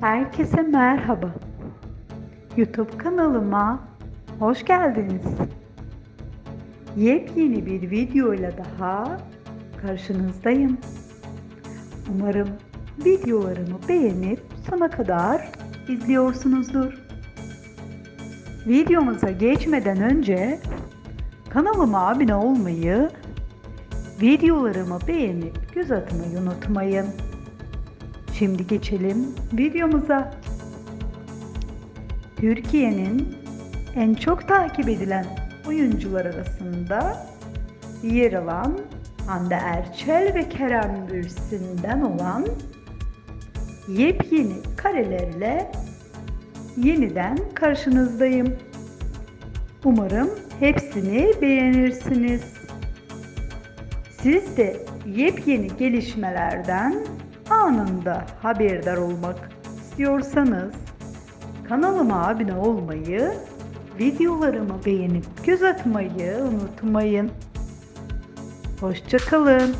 Herkese merhaba. YouTube kanalıma hoş geldiniz. Yepyeni bir videoyla daha karşınızdayım. Umarım videolarımı beğenip sona kadar izliyorsunuzdur. Videomuza geçmeden önce kanalıma abone olmayı, videolarımı beğenip göz atmayı unutmayın. Şimdi geçelim videomuza. Türkiye'nin en çok takip edilen oyuncular arasında yer alan Hande Erçel ve Kerem Bürsin'den olan yepyeni karelerle yeniden karşınızdayım. Umarım hepsini beğenirsiniz. Siz de yepyeni gelişmelerden anında haberdar olmak istiyorsanız kanalıma abone olmayı, videolarımı beğenip göz atmayı unutmayın. Hoşçakalın.